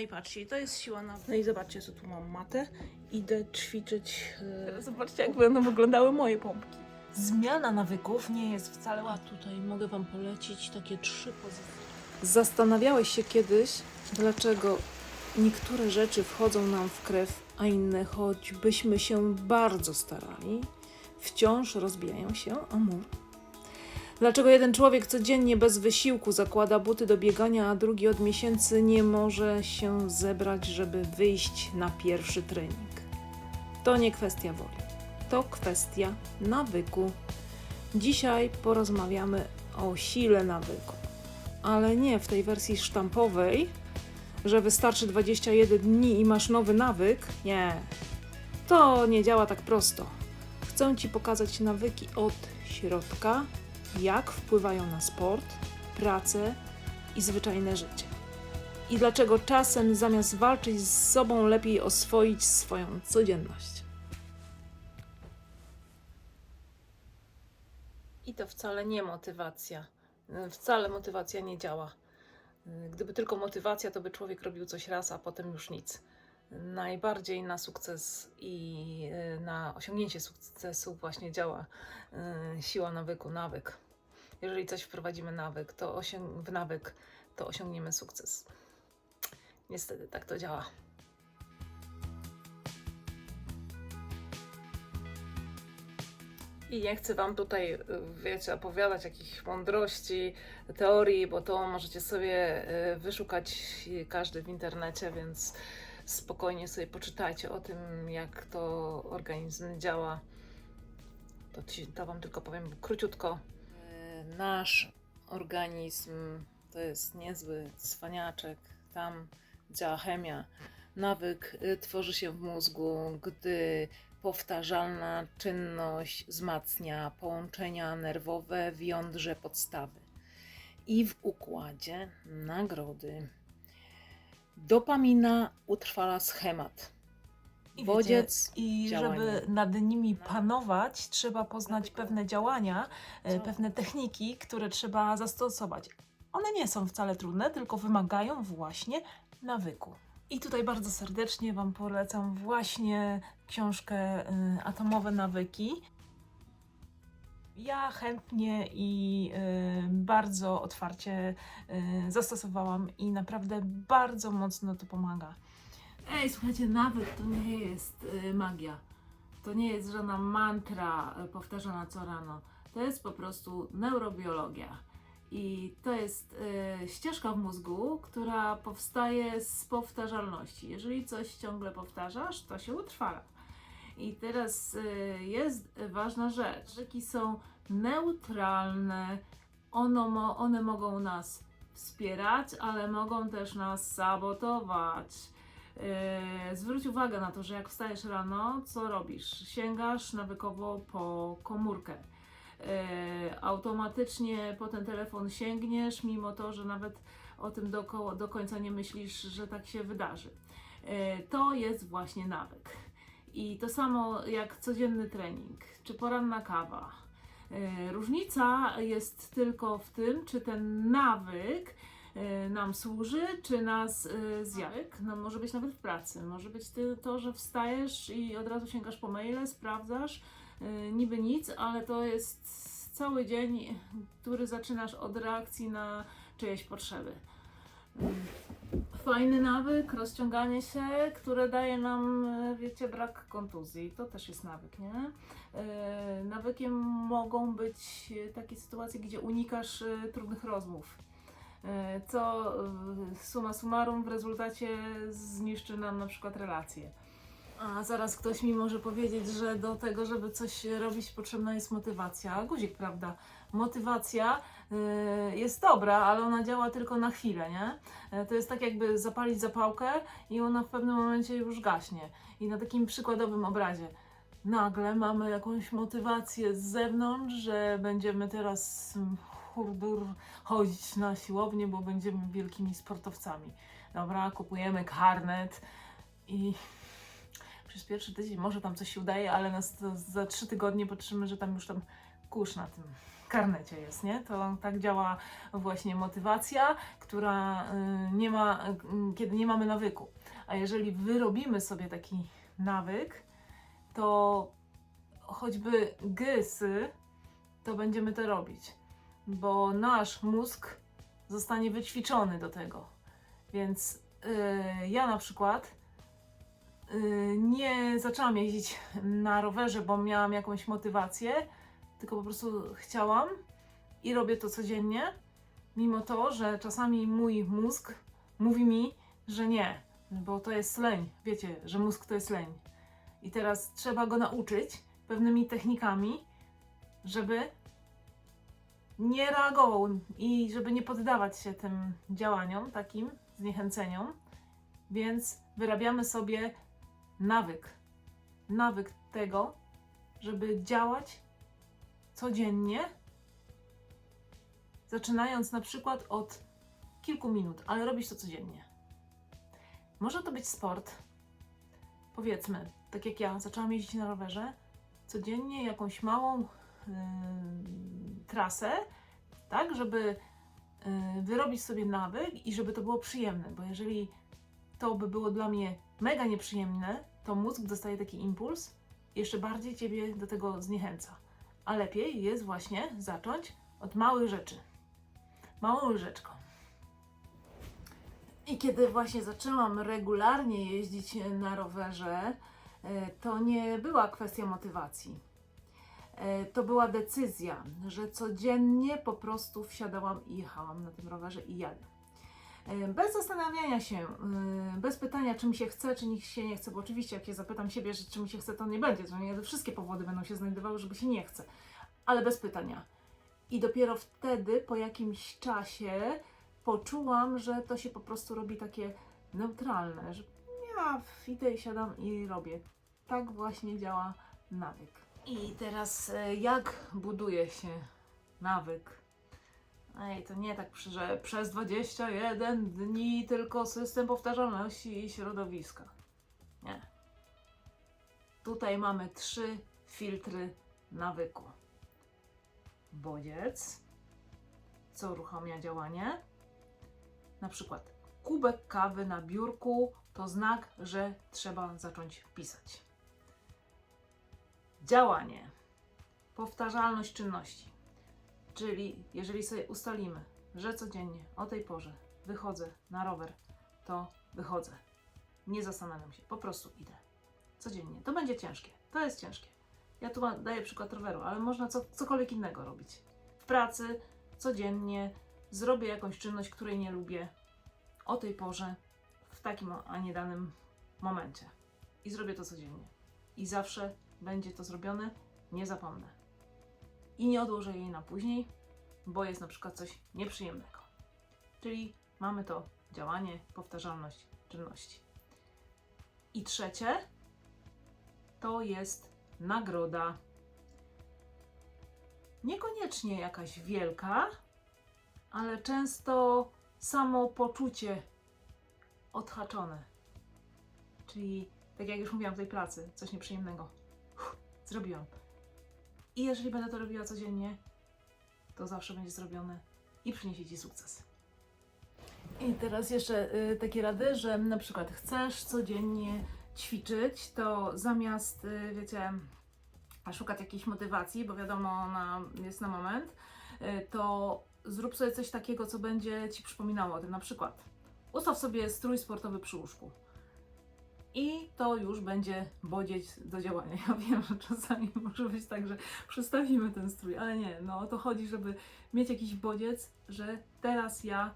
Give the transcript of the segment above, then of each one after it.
i patrzcie, to jest siła na... No i zobaczcie, co tu mam matę. Idę ćwiczyć... e, Zobaczcie, jak będą wyglądały moje pompki. Zmiana nawyków nie jest wcale łatwa. tutaj mogę Wam polecić takie trzy pozycje. Zastanawiałeś się kiedyś, dlaczego niektóre rzeczy wchodzą nam w krew, a inne, choćbyśmy się bardzo starali, wciąż rozbijają się o mur? Dlaczego jeden człowiek codziennie bez wysiłku zakłada buty do biegania, a drugi od miesięcy nie może się zebrać, żeby wyjść na pierwszy trening? To nie kwestia woli, to kwestia nawyku. Dzisiaj porozmawiamy o sile nawyku ale nie w tej wersji sztampowej, że wystarczy 21 dni i masz nowy nawyk. Nie. To nie działa tak prosto. Chcę Ci pokazać nawyki od środka, jak wpływają na sport, pracę i zwyczajne życie. I dlaczego czasem zamiast walczyć z sobą, lepiej oswoić swoją codzienność. I to wcale nie motywacja. Wcale motywacja nie działa. Gdyby tylko motywacja, to by człowiek robił coś raz, a potem już nic. Najbardziej na sukces i y, na osiągnięcie sukcesu właśnie działa y, siła nawyku, nawyk. Jeżeli coś wprowadzimy nawyk, to w nawyk, to osiągniemy sukces. Niestety tak to działa. I nie chcę Wam tutaj, y, wiecie, opowiadać jakichś mądrości, teorii, bo to możecie sobie y, wyszukać każdy w internecie, więc spokojnie sobie poczytajcie o tym, jak to organizm działa. To, ci, to Wam tylko powiem króciutko. Nasz organizm to jest niezły cwaniaczek, tam działa chemia. Nawyk y, tworzy się w mózgu, gdy powtarzalna czynność wzmacnia połączenia nerwowe w jądrze podstawy i w układzie nagrody. Dopamina utrwala schemat. I Bodziec wiecie, I żeby nad nimi panować, trzeba poznać pewne działania, e, Co? pewne techniki, które trzeba zastosować. One nie są wcale trudne, tylko wymagają właśnie nawyku. I tutaj bardzo serdecznie Wam polecam właśnie książkę y, Atomowe Nawyki. Ja chętnie i y, bardzo otwarcie zastosowałam i naprawdę bardzo mocno to pomaga. Ej, słuchajcie, nawyk to nie jest y, magia. To nie jest żadna mantra y, powtarzana co rano. To jest po prostu neurobiologia. I to jest y, ścieżka w mózgu, która powstaje z powtarzalności. Jeżeli coś ciągle powtarzasz, to się utrwala. I teraz jest ważna rzecz. Rzeki są neutralne. Ono, mo, one mogą nas wspierać, ale mogą też nas sabotować. Yy, zwróć uwagę na to, że jak wstajesz rano, co robisz? Sięgasz nawykowo po komórkę. Yy, automatycznie po ten telefon sięgniesz, mimo to, że nawet o tym do, do końca nie myślisz, że tak się wydarzy. Yy, to jest właśnie nawyk. I to samo jak codzienny trening, czy poranna kawa. Różnica jest tylko w tym, czy ten nawyk nam służy, czy nas y, zjawiek. No, może być nawet w pracy. Może być to, że wstajesz i od razu sięgasz po maile, sprawdzasz. y, Niby nic, ale to jest cały dzień, który zaczynasz od reakcji na czyjeś potrzeby. Fajny nawyk, rozciąganie się, które daje nam, y, wiecie, brak kontuzji. To też jest nawyk, nie? Y, Nawykiem mogą być y, takie sytuacje, gdzie unikasz y, trudnych rozmów co y, summa summarum w rezultacie zniszczy nam na przykład relacje. A zaraz ktoś mi może powiedzieć, że do tego, żeby coś robić, potrzebna jest motywacja. Guzik, prawda? Motywacja y, jest dobra, ale ona działa tylko na chwilę, nie? E, To jest tak jakby zapalić zapałkę i ona w pewnym momencie już gaśnie. I na takim przykładowym obrazie nagle mamy jakąś motywację z zewnątrz, że będziemy teraz mm, hurdur chodzić na siłownię, bo będziemy wielkimi sportowcami. Dobra, kupujemy karnet i przez pierwszy tydzień może tam coś się udaje, ale nas za trzy tygodnie patrzymy, że tam już tam kurz na tym karnecie jest, nie? To tak działa właśnie motywacja, która y, nie ma, y, kiedy nie mamy nawyku. A jeżeli wyrobimy sobie taki nawyk, to choćby gysy, to będziemy to robić, bo nasz mózg zostanie wyćwiczony do tego. Więc y, ja na przykład y, nie zaczęłam jeździć na rowerze, bo miałam jakąś motywację, tylko po prostu chciałam i robię to codziennie, mimo to, że czasami mój mózg mówi mi, że nie, bo to jest leń. Wiecie, że mózg to jest leń. I teraz trzeba go nauczyć pewnymi technikami, żeby nie reagował i żeby nie poddawać się tym działaniom, takim zniechęceniom. Więc wyrabiamy sobie nawyk. Nawyk tego, żeby działać codziennie, zaczynając na przykład od kilku minut, ale robić to codziennie. Może to być sport. Powiedzmy, tak jak ja zaczęłam jeździć na rowerze, codziennie jakąś małą trasę, tak, żeby yy, wyrobić sobie nawyk i żeby to było przyjemne, bo jeżeli to by było dla mnie mega nieprzyjemne, to mózg dostaje taki impuls jeszcze bardziej ciebie do tego zniechęca. A lepiej jest właśnie zacząć od małych rzeczy. Małą łyżeczką. I kiedy właśnie zaczęłam regularnie jeździć na rowerze, e, to nie była kwestia motywacji. E, To była decyzja, że codziennie po prostu wsiadałam i jechałam na tym rowerze i jadę. E, Bez zastanawiania się, e, bez pytania, czy mi się chce, czy mi się nie chce, bo oczywiście jak ja zapytam siebie, że czy mi się chce, to nie będzie, to nie, wszystkie powody będą się znajdowały, żeby się nie chce, ale bez pytania. I dopiero wtedy, po jakimś czasie, poczułam, że to się po prostu robi takie neutralne, że ja idę i siadam i robię. Tak właśnie działa nawyk. I teraz e, jak buduje się nawyk? Ej, to nie tak, że przez 21 dni tylko system powtarzalności i środowiska. Nie. Tutaj mamy trzy filtry nawyku. Bodziec, co uruchamia działanie. Na przykład kubek kawy na biurku to znak, że trzeba zacząć pisać. Działanie. Powtarzalność czynności. Czyli jeżeli sobie ustalimy, że codziennie o tej porze wychodzę na rower, to wychodzę. Nie zastanawiam się, po prostu idę. Codziennie. To będzie ciężkie. To jest ciężkie. Ja tu daję przykład roweru, ale można co, cokolwiek innego robić. W pracy, codziennie, zrobię jakąś czynność, której nie lubię, o tej porze, w takim, a nie danym momencie. I zrobię to codziennie. I zawsze będzie to zrobione, nie zapomnę. I nie odłożę jej na później, bo jest na przykład coś nieprzyjemnego. Czyli mamy to działanie, powtarzalność czynności. I trzecie to jest nagroda. Niekoniecznie jakaś wielka, ale często samo poczucie odhaczone. Czyli, tak jak już mówiłam w tej pracy, coś nieprzyjemnego. Zrobiłam. I jeżeli będę to robiła codziennie, to zawsze będzie zrobione i przyniesie Ci sukces. I teraz jeszcze y, takie rady, że na przykład chcesz codziennie ćwiczyć, to zamiast, y, wiecie, szukać jakiejś motywacji, bo wiadomo, ona jest na moment, y, to zrób sobie coś takiego, co będzie Ci przypominało o tym. Na przykład ustaw sobie strój sportowy przy łóżku. I to już będzie bodziec do działania. Ja wiem, że czasami może być tak, że przestawimy ten strój, ale nie, no o to chodzi, żeby mieć jakiś bodziec, że teraz ja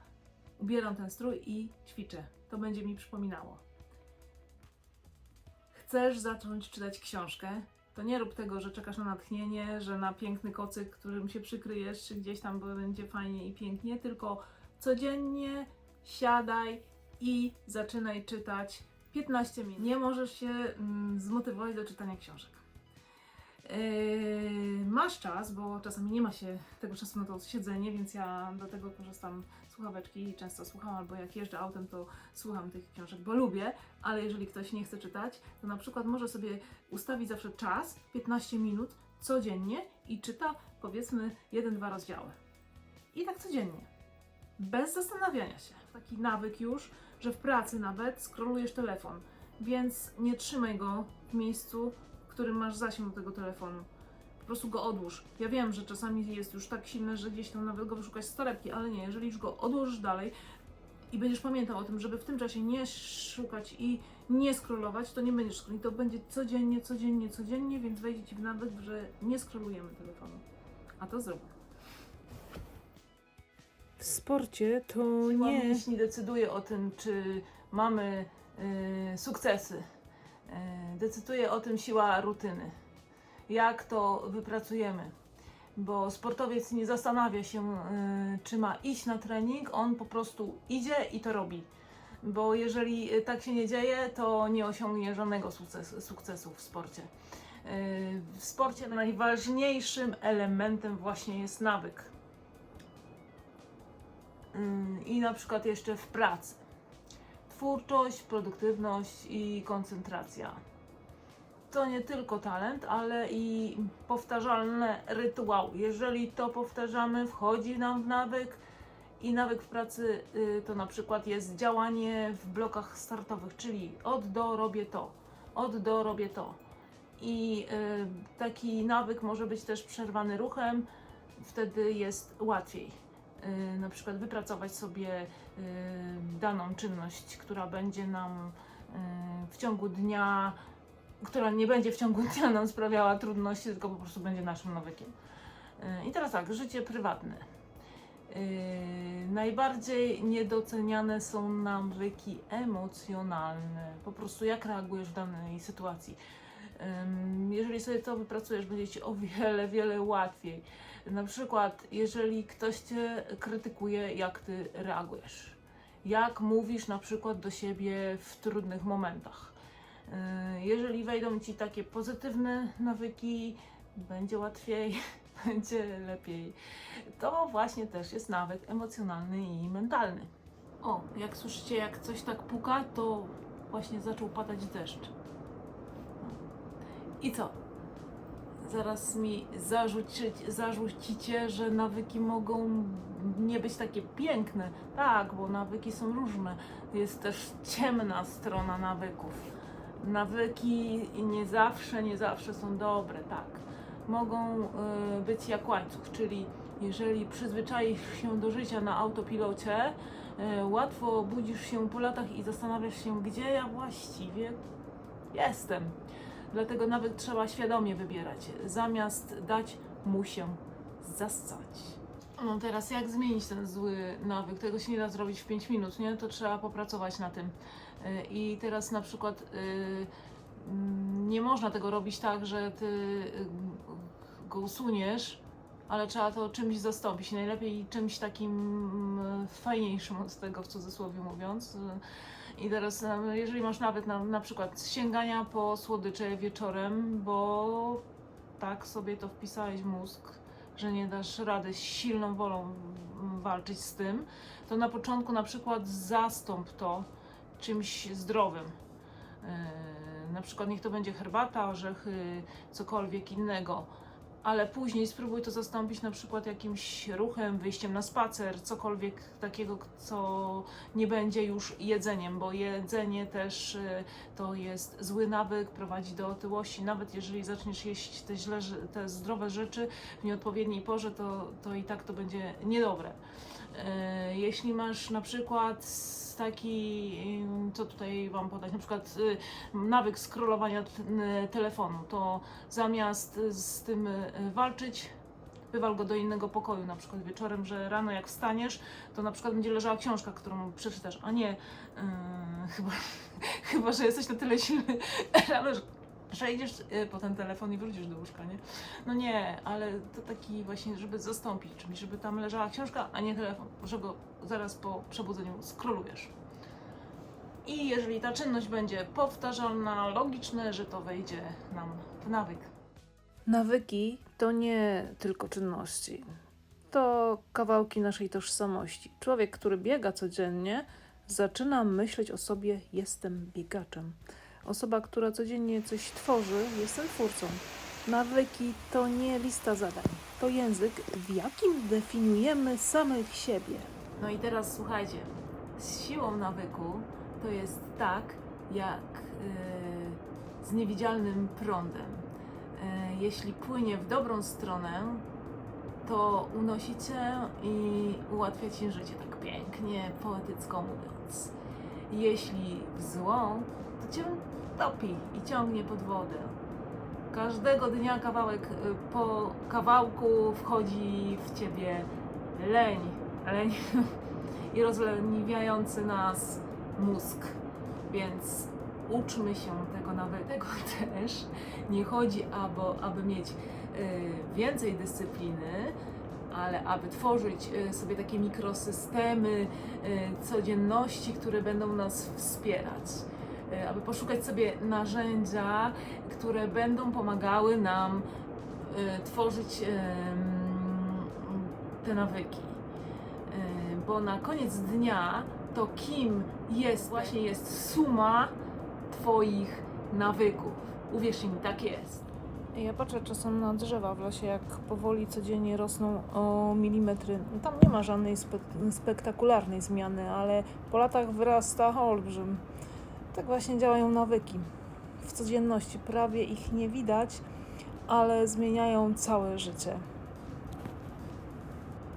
ubieram ten strój i ćwiczę. To będzie mi przypominało. Chcesz zacząć czytać książkę, to nie rób tego, że czekasz na natchnienie, że na piękny kocyk, którym się przykryjesz, czy gdzieś tam będzie fajnie i pięknie, tylko codziennie siadaj i zaczynaj czytać 15 minut. Nie możesz się mm, zmotywować do czytania książek. Yy, masz czas, bo czasami nie ma się tego czasu na to siedzenie, więc ja do tego korzystam słuchaweczki i często słucham, albo jak jeżdżę autem, to słucham tych książek, bo lubię, ale jeżeli ktoś nie chce czytać, to na przykład może sobie ustawić zawsze czas, 15 minut codziennie i czyta powiedzmy jeden, dwa rozdziały. I tak codziennie. Bez zastanawiania się. Taki nawyk już, że w pracy nawet scrollujesz telefon, więc nie trzymaj go w miejscu, w którym masz zasięg do tego telefonu. Po prostu go odłóż. Ja wiem, że czasami jest już tak silny, że gdzieś tam nawet go wyszukać z torebki, ale nie, jeżeli już go odłożysz dalej i będziesz pamiętał o tym, żeby w tym czasie nie szukać i nie scrollować, to nie będziesz scrollować. To będzie codziennie, codziennie, codziennie, więc wejdzie Ci w nawyk, że nie scrollujemy telefonu. A to zrób. W sporcie to Siła nie. mięśni decyduje o tym, czy mamy y, sukcesy. Y, decyduje o tym siła rutyny. Jak to wypracujemy. Bo sportowiec nie zastanawia się, y, czy ma iść na trening, on po prostu idzie i to robi. Bo jeżeli y, tak się nie dzieje, to nie osiągnie żadnego sukcesu, sukcesu w sporcie. Y, W sporcie najważniejszym elementem właśnie jest nawyk. Ym, i na przykład jeszcze w pracy. Twórczość, produktywność i koncentracja. To nie tylko talent, ale i powtarzalne rytuały. Jeżeli to powtarzamy, wchodzi nam w nawyk i nawyk w pracy y, to na przykład jest działanie w blokach startowych, czyli od do robię to, od do robię to. I y, taki nawyk może być też przerwany ruchem, wtedy jest łatwiej na przykład wypracować sobie y, daną czynność, która będzie nam y, w ciągu dnia, która nie będzie w ciągu dnia nam sprawiała trudności, tylko po prostu będzie naszym nawykiem. Y, I teraz tak, życie prywatne. Y, najbardziej niedoceniane są nawyki emocjonalne. Po prostu jak reagujesz w danej sytuacji. Jeżeli sobie to wypracujesz, będzie ci o wiele, wiele łatwiej. Na przykład, jeżeli ktoś cię krytykuje, jak ty reagujesz. Jak mówisz na przykład do siebie w trudnych momentach. Jeżeli wejdą ci takie pozytywne nawyki, będzie łatwiej, będzie lepiej. To właśnie też jest nawyk emocjonalny i mentalny. O, jak słyszycie, jak coś tak puka, to właśnie zaczął padać deszcz. I co? Zaraz mi zarzucić, zarzucicie, że nawyki mogą nie być takie piękne. Tak, bo nawyki są różne. Jest też ciemna strona nawyków. Nawyki nie zawsze, nie zawsze są dobre, tak. Mogą y, być jak łańcuch, czyli jeżeli przyzwyczaisz się do życia na autopilocie, y, łatwo budzisz się po latach i zastanawiasz się, gdzie ja właściwie jestem. Dlatego nawyk trzeba świadomie wybierać, zamiast dać mu się zassać. No teraz jak zmienić ten zły nawyk? Tego się nie da zrobić w 5 minut, nie? To trzeba popracować na tym. Y, I teraz na przykład y, mm, nie można tego robić tak, że ty y, go usuniesz, ale trzeba to czymś zastąpić. Najlepiej czymś takim y, fajniejszym z tego w cudzysłowie mówiąc. I teraz, jeżeli masz nawet na, na przykład sięgania po słodycze wieczorem, bo tak sobie to wpisałeś mózg, że nie dasz rady silną wolą walczyć z tym, to na początku na przykład zastąp to czymś zdrowym. Yy, na przykład niech to będzie herbata, orzechy, cokolwiek innego. Ale później spróbuj to zastąpić na przykład jakimś ruchem, wyjściem na spacer, cokolwiek takiego, co nie będzie już jedzeniem, bo jedzenie też y, to jest zły nawyk, prowadzi do otyłości. Nawet jeżeli zaczniesz jeść te, źle, te zdrowe rzeczy w nieodpowiedniej porze, to, to i tak to będzie niedobre. Y, Jeśli masz na przykład taki, y, co tutaj Wam podać, na przykład y, nawyk scrollowania n- telefonu, to zamiast z tym y, walczyć, wywal go do innego pokoju, na przykład wieczorem, że rano jak wstaniesz, to na przykład będzie leżała książka, którą przeczytasz, a nie yy, chyba, chyba, że jesteś na tyle silny że- że idziesz y, po ten telefon i wrócisz do łóżka, nie? No nie, ale to taki właśnie, żeby zastąpić czymś, żeby tam leżała książka, a nie telefon, że go zaraz po przebudzeniu skrolujesz. I jeżeli ta czynność będzie powtarzalna, logiczne, że to wejdzie nam w nawyk. Nawyki to nie tylko czynności. To kawałki naszej tożsamości. Człowiek, który biega codziennie, zaczyna myśleć o sobie: jestem biegaczem. Osoba, która codziennie coś tworzy, jestem twórcą. Nawyki to nie lista zadań, to język, w jakim definiujemy samych siebie. No i teraz słuchajcie, z siłą nawyku to jest tak, jak yy, z niewidzialnym prądem. Yy, jeśli płynie w dobrą stronę, to unosi cię i ułatwia ci życie, tak pięknie, poetycko mówiąc. Jeśli w złą, to cię topi i ciągnie pod wodę. Każdego dnia kawałek y, po kawałku wchodzi w ciebie leń, leń i rozleniwiający nas mózg. Więc uczmy się tego nawet. Tego też nie chodzi, aby, aby mieć y, więcej dyscypliny, ale aby tworzyć y, sobie takie mikrosystemy y, codzienności, które będą nas wspierać. Y, aby poszukać sobie narzędzia, które będą pomagały nam tworzyć te nawyki. Bo na koniec dnia to kim jest, właśnie jest suma Twoich nawyków. Uwierzcie mi, tak jest. Ja patrzę czasem na drzewa w lesie, jak powoli codziennie rosną o milimetry. Tam nie ma żadnej spe- spektakularnej zmiany, ale po latach wyrasta olbrzym. Tak właśnie działają nawyki. W codzienności prawie ich nie widać, ale zmieniają całe życie.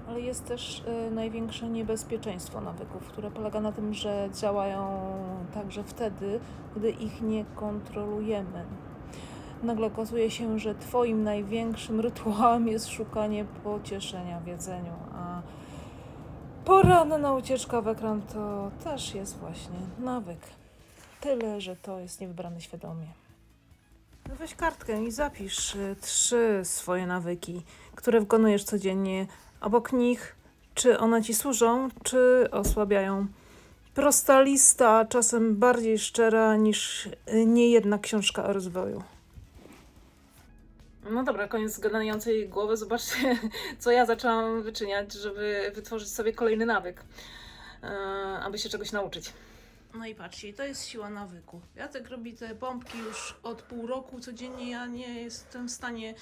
Ale jest też y, największe niebezpieczeństwo nawyków, które polega na tym, że działają także wtedy, gdy ich nie kontrolujemy nagle okazuje się, że Twoim największym rytuałem jest szukanie pocieszenia w jedzeniu, a poranna ucieczka w ekran to też jest właśnie nawyk. Tyle, że to jest niewybrane świadomie. No Weź kartkę i zapisz y, trzy swoje nawyki, które wykonujesz codziennie. Obok nich, czy one ci służą, czy osłabiają. Prosta lista, czasem bardziej szczera niż y, niejedna książka o rozwoju. No dobra, koniec zgadającej głowy. Zobaczcie, co ja zaczęłam wyczyniać, żeby wytworzyć sobie kolejny nawyk, e, aby się czegoś nauczyć. No i patrzcie, to jest siła nawyku. Jacek robi te pompki już od pół roku codziennie. Ja nie jestem w stanie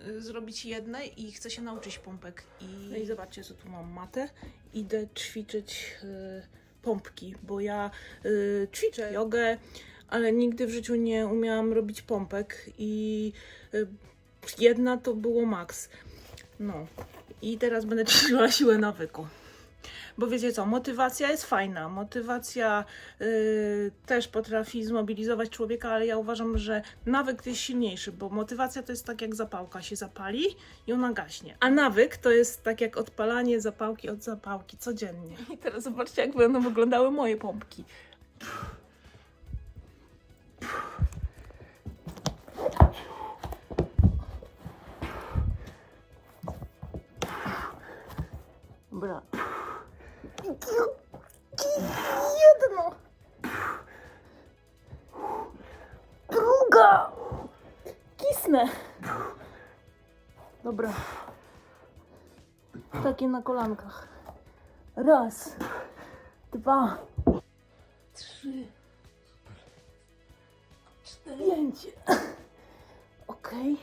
y, zrobić jednej i chcę się nauczyć pompek. I... No i zobaczcie, co tu mam matę. Idę ćwiczyć y, pompki, bo ja y, ćwiczę jogę, ale nigdy w życiu nie umiałam robić pompek i y, jedna to było maks. No i teraz będę ćwiczyła siłę nawyku. Bo wiecie co, motywacja jest fajna. Motywacja y, też potrafi zmobilizować człowieka, ale ja uważam, że nawyk jest silniejszy, bo motywacja to jest tak jak zapałka się zapali i ona gaśnie. A nawyk to jest tak jak odpalanie zapałki od zapałki codziennie. I teraz zobaczcie, jak będą wyglądały moje pompki. Dobra. Jedno. Druga. Kisnę. Dobra. Takie na kolankach. Raz. Dwa. Trzy. Cztery. Pięć. Okej.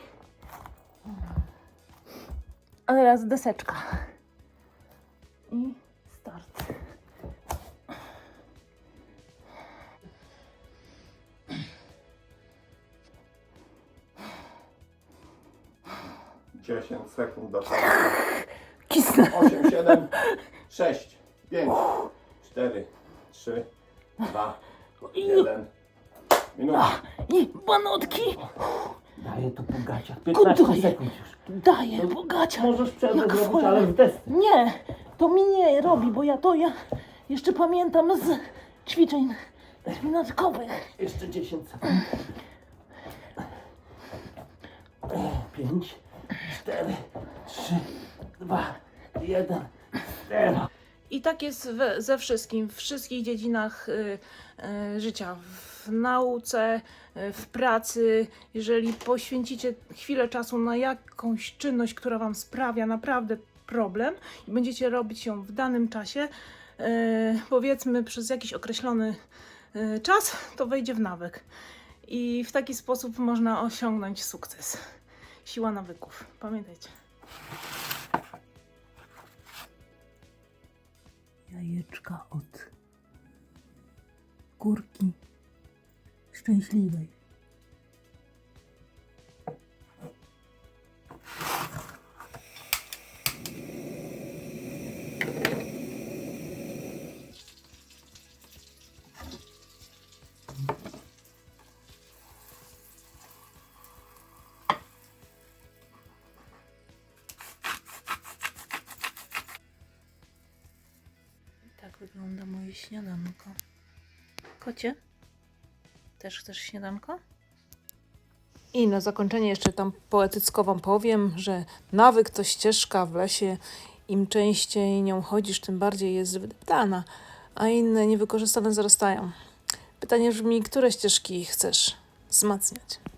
A teraz deseczka. I start. Dziesięć sekund do końca. Kisnę. 8, 7, 6, 5, 4, 3, 2, 1. Minuta. I banotki. Daję tu po gaciach. 15 Kuduj. sekund już. Daję bogacia. Możesz przerwę Jak zrobić, wolno. ale w desce. Nie, to mi nie robi, bo ja to ja jeszcze pamiętam z ćwiczeń dodatkowych. Jeszcze 10 sekund. 5, 4, 3, 2, 1, 0. I tak jest we, ze wszystkim, w wszystkich dziedzinach y, y, życia, w nauce, y, w pracy. Jeżeli poświęcicie chwilę czasu na jakąś czynność, która Wam sprawia naprawdę problem i będziecie robić ją w danym czasie, y, powiedzmy przez jakiś określony y, czas, to wejdzie w nawyk. I w taki sposób można osiągnąć sukces. Siła nawyków. Pamiętajcie. jajeczka od kurki szczęśliwej. Śniadanko. Kocie, też chcesz śniadanko? I na zakończenie jeszcze tam poetycko wam powiem, że nawyk to ścieżka w lesie. Im częściej nią chodzisz, tym bardziej jest wydeptana, a inne niewykorzystane zarastają. Pytanie brzmi, które ścieżki chcesz wzmacniać?